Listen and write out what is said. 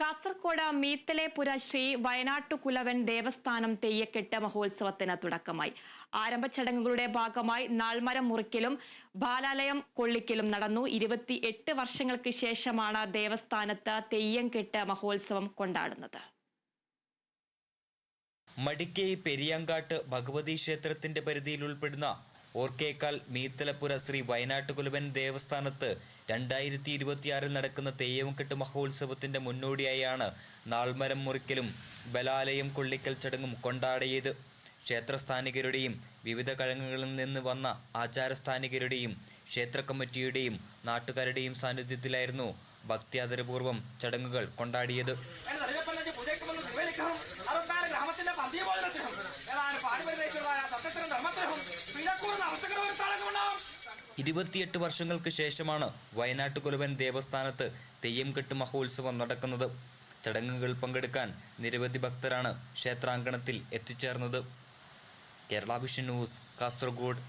കാസർകോട് മീത്തലേപുര ശ്രീ വയനാട്ടുകുലവൻ ദേവസ്ഥാനം തെയ്യക്കെട്ട് മഹോത്സവത്തിന് തുടക്കമായി. ആരംഭ ചടങ്ങുകളുടെ ഭാഗമായി നാൾമരം മുറിക്കലും ബാലാലയം കൊള്ളിക്കലും നടന്നു. ഇരുപത്തി എട്ട് വർഷങ്ങൾക്ക് ശേഷമാണ് ദേവസ്ഥാനത്ത് തെയ്യം കെട്ട് മഹോത്സവം കൊണ്ടാടുന്നത്. മടിക്കൈ പെരിയാങ്കാട്ട് ഭഗവതി ക്ഷേത്രത്തിന്റെ പരിധിയിൽ ഉൾപ്പെടുന്ന ഓർക്കേക്കാൽ മീത്തലപ്പുര ശ്രീ വയനാട്ടുകുലവൻ ദേവസ്ഥാനത്ത് രണ്ടായിരത്തി ഇരുപത്തിയാറിൽ നടക്കുന്ന തെയ്യംകെട്ട് മഹോത്സവത്തിന്റെ മുന്നോടിയായാണ് നാൾമരം മുറിക്കലും ബലാലയം കൊള്ളിക്കൽ ചടങ്ങും കൊണ്ടാടിയത്. ക്ഷേത്രസ്ഥാനികരുടെയും വിവിധ കഴങ്ങുകളിൽ നിന്ന് വന്ന ആചാരസ്ഥാനികരുടെയും ക്ഷേത്ര കമ്മിറ്റിയുടെയും നാട്ടുകാരുടെയും സാന്നിധ്യത്തിലായിരുന്നു ഭക്തിയാദരപൂർവം ചടങ്ങുകൾ കൊണ്ടാടിയത്. ഇരുപത്തിയെട്ട് വർഷങ്ങൾക്ക് ശേഷമാണ് വയനാട്ട് കുലവൻ ദേവസ്ഥാനത്ത് തെയ്യം കെട്ട് മഹോത്സവം നടക്കുന്നത്. ചടങ്ങുകൾ പങ്കെടുക്കാൻ നിരവധി ഭക്തരാണ് ക്ഷേത്രാങ്കണത്തിൽ എത്തിച്ചേർന്നത്. Kerala vision news Kasaragod.